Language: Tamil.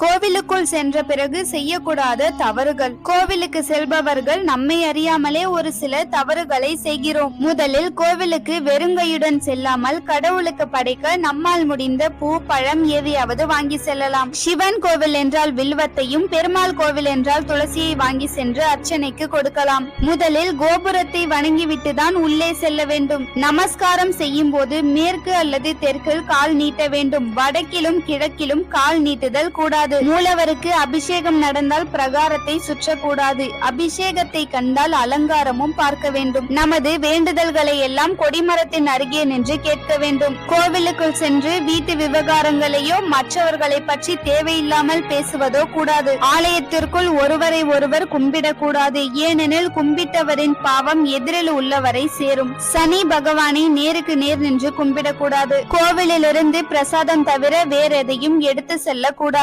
கோவிலுக்குள் சென்ற பிறகு செய்யக்கூடாத தவறுகள். கோவிலுக்கு செல்பவர்கள் நம்மை அறியாமலே ஒரு சில தவறுகளை செய்கிறோம். முதலில் கோவிலுக்கு வெறுங்கையுடன் செல்லாமல் கடவுளுக்கு படைக்க நம்மால் முடிந்த பூ பழம் ஏவியாவது வாங்கி செல்லலாம். சிவன் கோவில் என்றால் வில்வத்தையும் பெருமாள் கோவில் என்றால் துளசியை வாங்கி சென்று அர்ச்சனைக்கு கொடுக்கலாம். முதலில் கோபுரத்தை வணங்கிவிட்டு தான் உள்ளே செல்ல வேண்டும். நமஸ்காரம் செய்யும் போது மேற்கு அல்லது தெற்கில் கால் நீட்ட வேண்டும். வடக்கிலும் கிழக்கிலும் கால் நீட்டுதல் கூடாது. மூலவருக்கு அபிஷேகம் நடந்தால் பிரகாரத்தை சுற்றக்கூடாது. அபிஷேகத்தை கண்டால் அலங்காரமும் பார்க்க வேண்டும். நமது வேண்டுதல்களை எல்லாம் கொடிமரத்தின் அருகே நின்று கேட்க வேண்டும். கோவிலுக்குள் சென்று வீட்டு விவகாரங்களையோ மற்றவர்களை பற்றி தேவையில்லாமல் பேசுவதோ கூடாது. ஆலயத்திற்குள் ஒருவரை ஒருவர் கும்பிடக்கூடாது. ஏனெனில் கும்பிட்டவரின் பாவம் எதிரில் உள்ளவரை சேரும். சனி பகவானை நேருக்கு நேர் நின்று கும்பிடக்கூடாது. கோவிலிலிருந்து பிரசாதம் தவிர வேறெதையும் எடுத்து செல்லக்கூடாது.